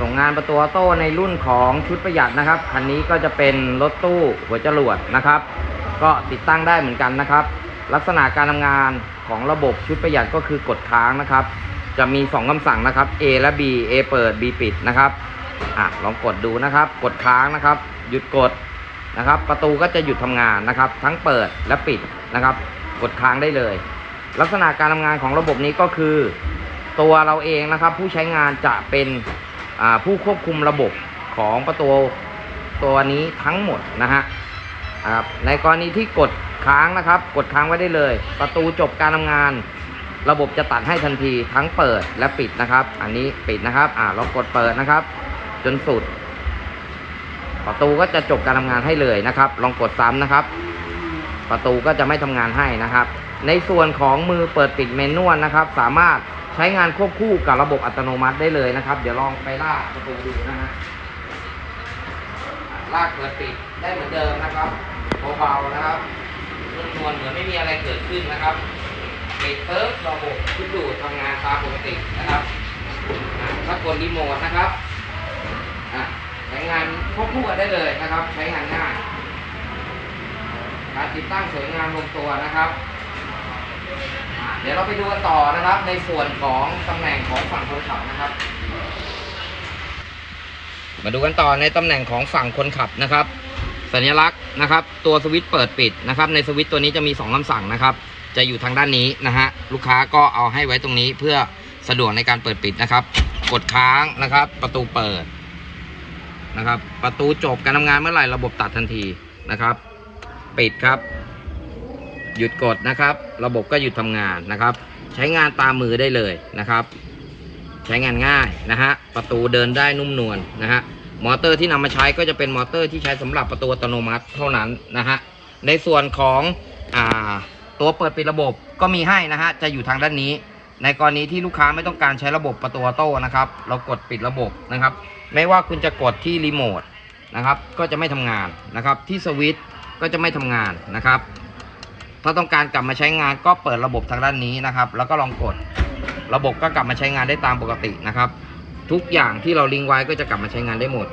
ส่งงานประตูออโต้ในรุ่นของชุดประหยัดนะครับ คันนี้ก็จะเป็นรถตู้หัวจรวดนะครับ ก็ติดตั้งได้เหมือนกันนะครับ ลักษณะการทำงานของระบบชุดประหยัดก็คือกดค้างนะครับ จะมี 2คำสั่งนะครับ A และ B A เปิด B ปิดนะครับอะลองกดดูนะครับ กดค้างนะครับ หยุดกดนะครับ ประตูก็จะหยุดทำงานนะครับ ทั้งเปิดและปิดนะครับ กดค้างได้เลย ลักษณะการทำงานของระบบนี้ก็คือ ตัวเราเองนะครับ ผู้ใช้งานจะเป็น ผู้ควบคุมระบบของประตูตัวนี้ทั้งหมดนะฮะในกรณีที่กดค้างนะครับ กดค้างไว้ได้เลย ประตูจบการทำงาน ระบบจะตัดให้ทันทีทั้งเปิดและปิดนะครับ อันนี้ปิดนะครับอ่าเรากดเปิดนะครับ จนสุด ประตูก็จะจบการทำงานให้เลยนะครับ ลองกดซ้ำนะครับ ประตูก็จะไม่ทำงานให้นะครับ ในส่วนของมือเปิดปิดเมนนวลนะครับ สามารถ ใช้งานควบคู่กับระบบอัตโนมัติได้เลยนะครับ เดี๋ยวลองไปลากประตูดูนะฮะลากเปิดปิดได้เหมือนเดิมนะครับเบาๆนะครับนวลๆเหมือนไม่มีอะไรเกิดขึ้นนะครับปิดเติร์ระบบชุดดูดทำงานตามปกตินะครับถ้ากดรีโมทนะครับใช้งานควบคู่กันได้เลยนะครับ ใช้งานง่ายการติดตั้งสวยงามลงตัวนะครับ เดี๋ยวเราไปดูกันต่อนะครับในส่วนของตำแหน่งของฝั่งคนขับนะครับ มาดูกันต่อในตำแหน่งของฝั่งคนขับนะครับ สัญลักษณ์นะครับ ตัวสวิตช์เปิดปิดนะครับ ในสวิตช์ตัวนี้จะมี 2คำสั่งนะครับ จะอยู่ทางด้านนี้นะฮะลูกค้าก็เอาให้ไว้ตรงนี้เพื่อสะดวกในการเปิดปิดนะครับ กดค้างนะครับ ประตูเปิดนะครับ ประตูจบการทำงานเมื่อไหร่ระบบตัดทันทีนะครับ ปิดครับ หยุดกดนะครับ ระบบก็หยุดทำงานนะครับ ใช้งานตามมือได้เลยนะครับ ใช้งานง่ายนะฮะประตูเดินได้นุ่มนวลนะฮะมอเตอร์ที่นำมาใช้ก็จะเป็นมอเตอร์ที่ใช้สำหรับประตูอัตโนมัติเท่านั้นนะฮะในส่วนของอตัวเปิดปิดระบบก็มีให้นะฮะจะอยู่ทางด้านนี้ ในกรณีที่ลูกค้าไม่ต้องการใช้ระบบประตูออโต้นะครับ เรากดปิดระบบนะครับ ไม่ว่าคุณจะกดที่รีโมทนะครับ ก็จะไม่ทำงานนะครับ ที่สวิตช์ก็จะไม่ทำงานนะครับ ถ้าต้องการกลับมาใช้งานก็เปิดระบบทางด้านนี้นะครับ แล้วก็ลองกด ระบบก็กลับมาใช้งานได้ตามปกตินะครับ ทุกอย่างที่เราลิงก์ไว้ก็จะกลับมาใช้งานได้หมด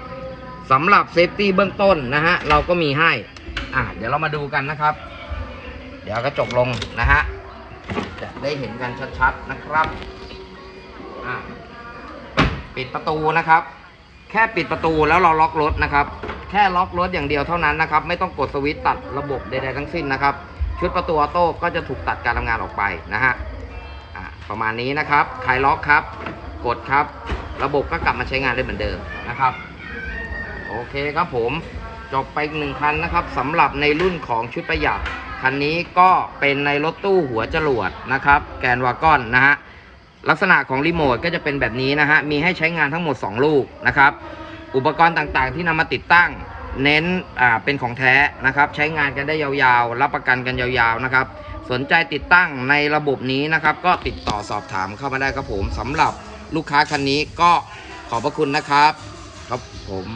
สำหรับเซฟตี้เบื้องต้นนะฮะเราก็มีให้อะเดี๋ยวเรามาดูกันนะครับ เดี๋ยวกระจกลงนะฮะจะได้เห็นกันชัดๆนะครับอะปิดประตูนะครับ แค่ปิดประตูแล้วเราล็อกรถนะครับ แค่ล็อกรถอย่างเดียวเท่านั้นนะครับ ไม่ต้องกดสวิตช์ตัดระบบใดๆทั้งสิ้นนะครับ ชุดประตูออโต้ก็จะถูกตัดการทำงานออกไปนะฮะอะประมาณนี้นะครับคลายล็อกครับ กดครับ ระบบก็กลับมาใช้งานได้เหมือนเดิมนะครับ โอเคครับผมจบไปหนึ่งคันนะครับสำหรับในรุ่นของชุดประหยัดคันนี้ก็เป็นในรถตู้หัวจรวดนะครับ แกนวากอนนะฮะลักษณะของรีโมทก็จะเป็นแบบนี้นะฮะมีให้ใช้งานทั้งหมด 2 ลูกนะครับ อุปกรณ์ต่างๆที่นำมาติดตั้ง เน้นอ่าเป็นของแท้นะครับ ใช้งานกันได้ยาวๆ รับประกันกันยาวๆนะครับ สนใจติดตั้งในระบบนี้นะครับ ก็ติดต่อสอบถามเข้ามาได้ครับผมสำหรับลูกค้าคันนี้ก็ขอบพระคุณนะครับ ครับผม